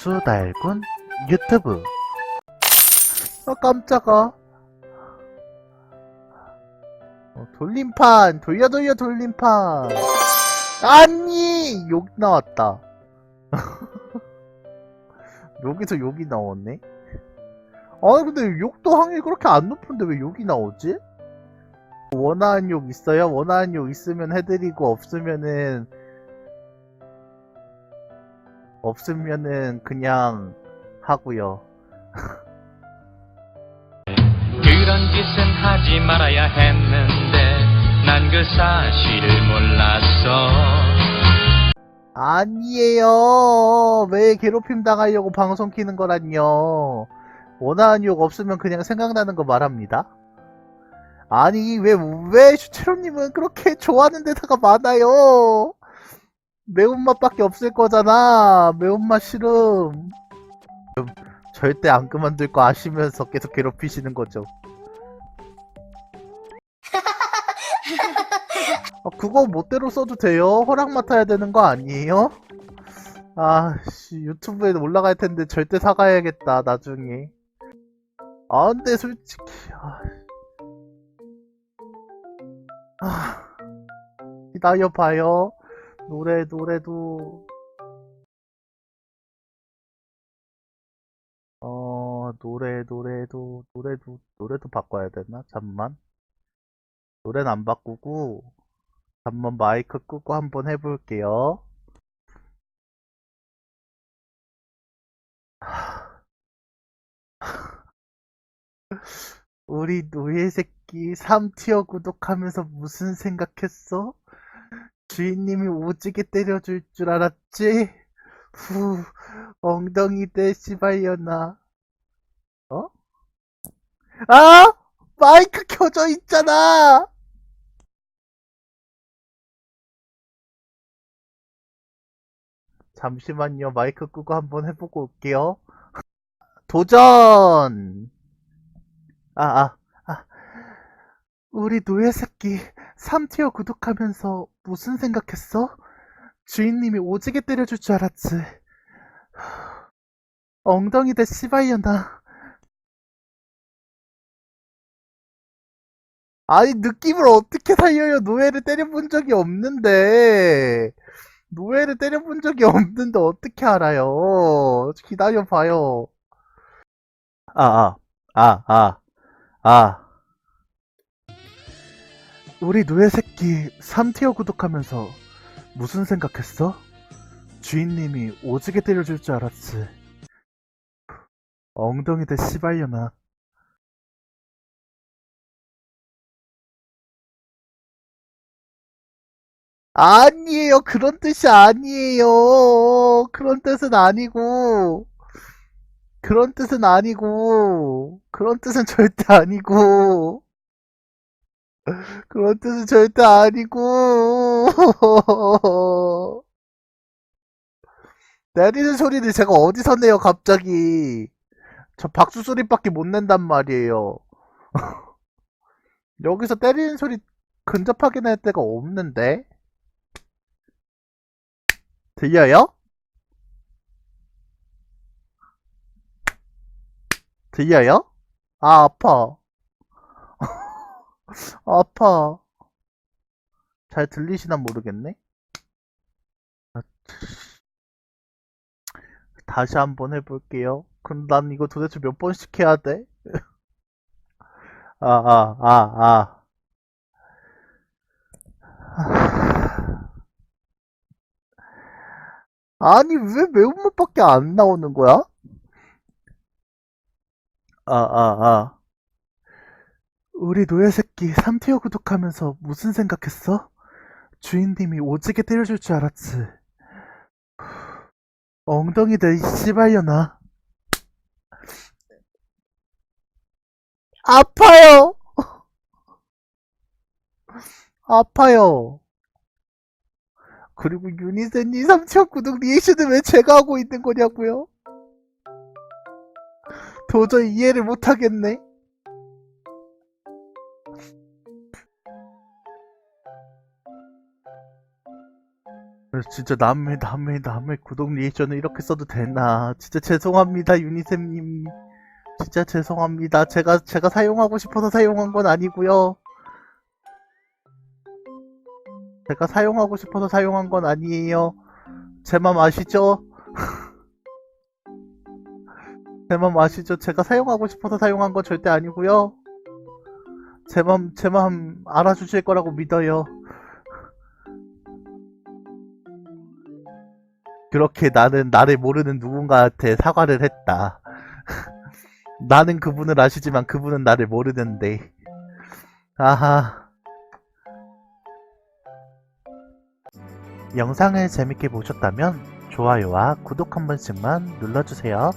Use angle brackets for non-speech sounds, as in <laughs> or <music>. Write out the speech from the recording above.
수달군 유튜브. 아 깜짝아. 어, 돌림판 돌려 돌려 돌림판. 아니 욕 나왔다. <laughs> 여기서 욕이 나왔네? 아니 근데 욕도 확률이 그렇게 안 높은데 왜 욕이 나오지? 원하는 욕 있어요? 원하는 욕 있으면 해드리고 없으면은 없으면은 그냥 하고요. 그런 짓은 하지 말아야 했는데 난 그 사실을 몰랐어 아니에요. 왜 괴롭힘 당하려고 방송 키는 거란요. 원하는 욕 없으면 그냥 생각나는 거 말합니다. 아니 왜 왜 슈체로님은 그렇게 좋아하는 대사가 많아요. 매운맛밖에 없을 거잖아. 매운맛 싫음. 절대 안 그만둘 거 아시면서 계속 괴롭히시는 거죠. <laughs> 어, 그거 멋대로 써도 돼요? 허락 맡아야 되는 거 아니에요? 아, 씨, 유튜브에 올라갈 텐데 절대 사가야겠다, 나중에. 아, 근데 솔직히, 아, 아, 기다려봐요. 노래, 노래도, 어, 노래, 노래도, 노래도, 노래도 바꿔야 되나? 잠만. 노래는 안 바꾸고, 한번 마이크 끄고 한번 해볼게요. <laughs> 우리 노예 새끼 3티어 구독하면서 무슨 생각했어? 주인님이 오지게 때려줄 줄 알았지? 후, 엉덩이 대 씨발려나. 어? 아! 마이크 켜져 있잖아! 잠시만요. 마이크 끄고 한번 해보고 올게요. 도전! 아, 아, 아. 우리 노예 새끼 3티어 구독하면서 무슨 생각했어? 주인님이 오지게 때려줄 줄 알았지. 엉덩이 대 씨발려나. 아니, 느낌을 어떻게 살려요? 노예를 때려본 적이 없는데. 노예를 때려본 적이 없는데 어떻게 알아요? 기다려봐요. 아, 아, 아, 아, 아. 우리 노예 새끼 3티어 구독하면서 무슨 생각했어? 주인님이 오지게 때려줄 줄 알았지. 엉덩이 대 씨발려나. 아니에요. 그런 뜻이 아니에요. 그런 뜻은 아니고. 그런 뜻은 아니고. 그런 뜻은 절대 아니고. <laughs> 그런 뜻은 절대 아니고. <laughs> 내리는 소리를 제가 어디서 내요, 갑자기. 저 박수 소리밖에 못 낸단 말이에요. <laughs> 여기서 때리는 소리 근접하게 낼 데가 없는데? 들려요? 들려요? 아, 아파. 아파. 잘 들리시나 모르겠네? 아, 다시 한번 해볼게요. 그럼 난 이거 도대체 몇 번씩 해야 돼? <laughs> 아, 아, 아, 아. 아니, 왜 매운맛밖에 안 나오는 거야? 아, 아, 아. 우리 노예 새끼 3티어 구독하면서 무슨 생각했어? 주인님이 오지게 때려줄 줄 알았지. 엉덩이 대 씨발려나. 아파요! <laughs> 아파요. 그리고 유니센이 3티어 구독 리액션을 왜 제가 하고 있는 거냐고요? 도저히 이해를 못하겠네. 진짜 남의 남의 남의 구독 리액션을 이렇게 써도 되나? 진짜 죄송합니다 유니쌤님. 진짜 죄송합니다. 제가 제가 사용하고 싶어서 사용한 건 아니고요. 제가 사용하고 싶어서 사용한 건 아니에요. 제 맘 아시죠? <laughs> 제 맘 아시죠? 제가 사용하고 싶어서 사용한 건 절대 아니고요. 제 맘, 제 맘 알아주실 거라고 믿어요. 그렇게 나는 나를 모르는 누군가한테 사과를 했다. <laughs> 나는 그분을 아시지만 그분은 나를 모르는데. 아하. 영상을 재밌게 보셨다면 좋아요와 구독 한 번씩만 눌러주세요.